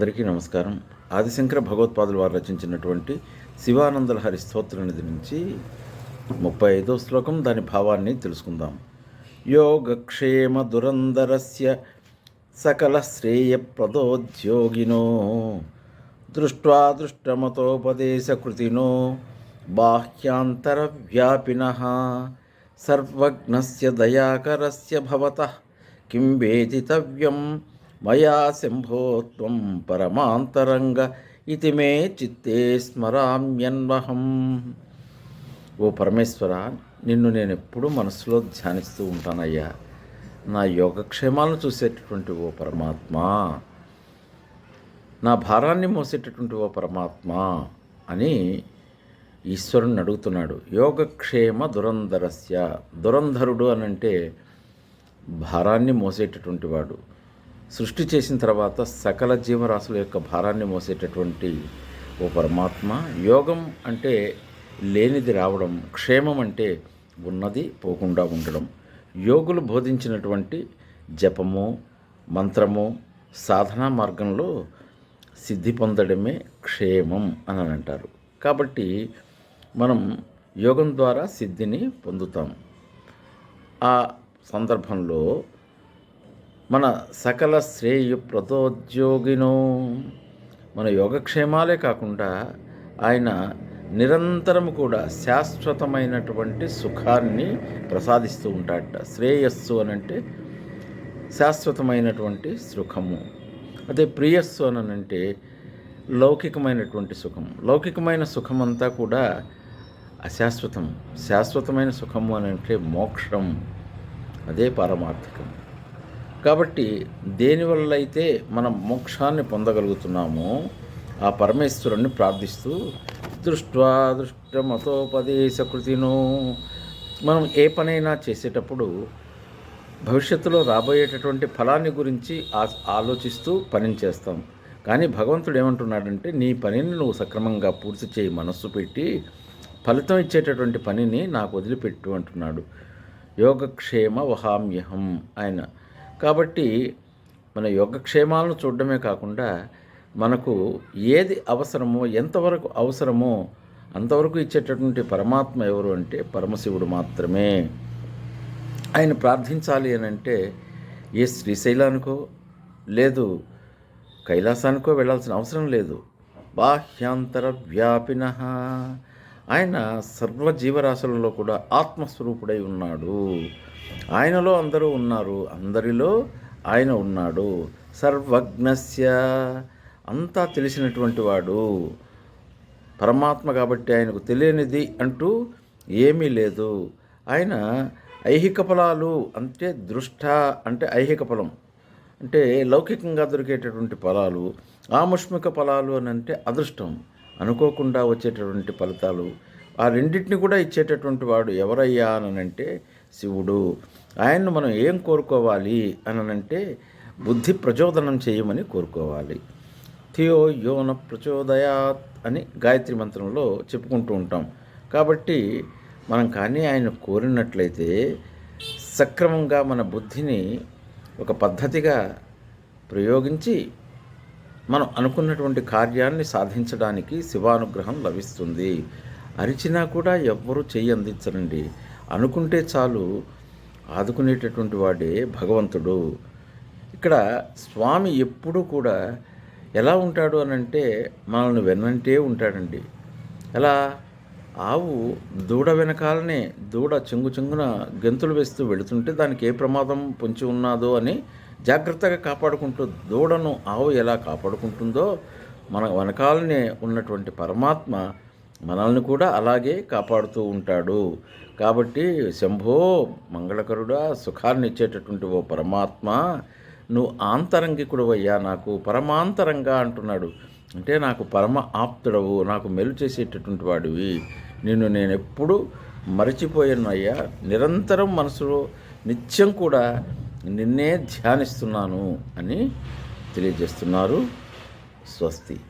అందరికీ నమస్కారం. ఆదిశంకర భగవత్పాదులు వారు రచించినటువంటి శివానందలహరి స్తోత్రనిధి నుంచి ముప్పై ఐదో శ్లోకం దాని భావాన్ని తెలుసుకుందాం. యోగక్షేమ దురందరస్య సకల శ్రేయప్రదోద్యోగినో దృష్ట్వా దృష్టమతోపదేశకృతినో బాహ్యాంతర వ్యాపిన సర్వజ్ఞస్య దయాకరస్య భవత కిం వేదితవ్యం మయా శంభోత్వం పరమాంతరంగ ఇది మే చిత్తే స్మరామ్యన్వహం. ఓ పరమేశ్వర నిన్ను నేను ఎప్పుడూ మనసులో ధ్యానిస్తూ ఉంటానయ్యా. నా యోగక్షేమాలను చూసేటటువంటి ఓ పరమాత్మ. నా భారాన్ని మోసేటటువంటి ఓ పరమాత్మ అని ఈశ్వరుని అడుగుతున్నాడు. యోగక్షేమ దురంధరస్య. దురంధరుడు అనంటే భారాన్ని మోసేటటువంటి వాడు. సృష్టి చేసిన తర్వాత సకల జీవరాశుల యొక్క భారాన్ని మోసేటటువంటి ఓ పరమాత్మ. యోగం అంటే లేనిది రావడం క్షేమం అంటే ఉన్నది పోకుండా ఉండడం. యోగులు బోధించినటువంటి జపము మంత్రము సాధనా మార్గంలో సిద్ధి పొందడమే క్షేమం అని అంటారు. కాబట్టి మనం యోగం ద్వారా సిద్ధిని పొందుతాం. ఆ సందర్భంలో మన సకల శ్రేయు ప్రతోద్యోగినో. మన యోగక్షేమాలే కాకుండా ఆయన నిరంతరం కూడా శాశ్వతమైనటువంటి సుఖాన్ని ప్రసాదిస్తూ ఉంటాడట. శ్రేయస్సు అని అంటే శాశ్వతమైనటువంటి సుఖము. అదే ప్రియస్సు అని అంటే లౌకికమైనటువంటి సుఖం. లౌకికమైన సుఖమంతా కూడా అశాశ్వతం. శాశ్వతమైన సుఖము అనంటే మోక్షం. అదే పారమార్థికం. కాబట్టి దేనివల్ల అయితే మనం మోక్షాన్ని పొందగలుగుతున్నామో ఆ పరమేశ్వరుణ్ణి ప్రార్థిస్తూ దృష్ట్వా దృష్టమతోపదేశకృతినో మనం ఏ పనైనా చేసేటప్పుడు భవిష్యత్తులో రాబోయేటటువంటి ఫలాన్ని గురించి ఆ- ఆలోచిస్తూ పని చేస్తాం. కానీ భగవంతుడు ఏమంటున్నాడంటే నీ పనిని నువ్వు సక్రమంగా పూర్తి చేయి మనస్సు పెట్టి ఫలితం ఇచ్చేటటువంటి పనిని నాకు వదిలిపెట్టు అంటున్నాడు. యోగక్షేమ వహామ్యహం ఆయన. కాబట్టి మన యోగక్షేమాలను చూడడమే కాకుండా మనకు ఏది అవసరమో ఎంతవరకు అవసరమో అంతవరకు ఇచ్చేటటువంటి పరమాత్మ ఎవరు అంటే పరమశివుడు మాత్రమే. ఆయన ప్రార్థించాలి అని అంటే ఏ శ్రీశైలానికో లేదు కైలాసానికో వెళ్ళాల్సిన అవసరం లేదు. బాహ్యాంతర వ్యాపిన. ఆయన సర్వ జీవరాశులలో కూడా ఆత్మస్వరూపుడై ఉన్నాడు. ఆయనలో అందరూ ఉన్నారు. అందరిలో ఆయన ఉన్నాడు. సర్వజ్ఞస్య. అంతా తెలిసినటువంటి వాడు. పరమాత్మ కాబట్టి ఆయనకు తెలియనిది అంటూ ఏమీ లేదు. ఆయన ఐహిక ఫలాలు అంటే దృష్ట అంటే ఐహిక ఫలం. అంటే లౌకికంగా దొరికేటటువంటి ఫలాలు ఆముష్మిక ఫలాలు అని అంటే అదృష్టం. అనుకోకుండా వచ్చేటటువంటి ఫలితాలు ఆ రెండింటిని కూడా ఇచ్చేటటువంటి వాడు ఎవరయ్యా అనంటే శివుడు. ఆయన్ను మనం ఏం కోరుకోవాలి అనంటే బుద్ధి ప్రచోదనం చేయమని కోరుకోవాలి. థియో యోన ప్రచోదయాత్ అని గాయత్రి మంత్రంలో చెప్పుకుంటూ ఉంటాం. కాబట్టి మనం కానీ ఆయన కోరినట్లయితే సక్రమంగా మన బుద్ధిని ఒక పద్ధతిగా ప్రయోగించి మనం అనుకున్నటువంటి కార్యాన్ని సాధించడానికి శివానుగ్రహం లభిస్తుంది. అరిచినా కూడా ఎవ్వరూ చెయ్యి అందించరండి. అనుకుంటే చాలు ఆదుకునేటటువంటి వాడే భగవంతుడు. ఇక్కడ స్వామి ఎప్పుడూ కూడా ఎలా ఉంటాడు అని అంటే మనల్ని వెన్నంటే ఉంటాడండి. ఎలా? ఆవు దూడ వెనకాలనే దూడ చెంగు చెంగున గెంతులు వేస్తూ వెళుతుంటే దానికి ఏ ప్రమాదం పొంచి ఉన్నాదో అని జాగ్రత్తగా కాపాడుకుంటూ దూడను ఆవు ఎలా కాపాడుకుంటుందో మన వెనకాలనే ఉన్నటువంటి పరమాత్మ మనల్ని కూడా అలాగే కాపాడుతూ ఉంటాడు. కాబట్టి శంభో మంగళకరుడా సుఖాన్ని ఇచ్చేటటువంటి ఓ పరమాత్మ నువ్వు ఆంతరంగికుడు అయ్యా నాకు పరమాంతరంగా అంటున్నాడు. అంటే నాకు పరమ ఆప్తుడవు నాకు మెలు చేసేటటువంటి వాడివి. నిన్ను నేను ఎప్పుడు మరచిపోయానయ్యా నిరంతరం మనసులో నిత్యం కూడా నిన్నే ధ్యానిస్తున్నాను అని తెలియజేస్తున్నారు స్వస్తి.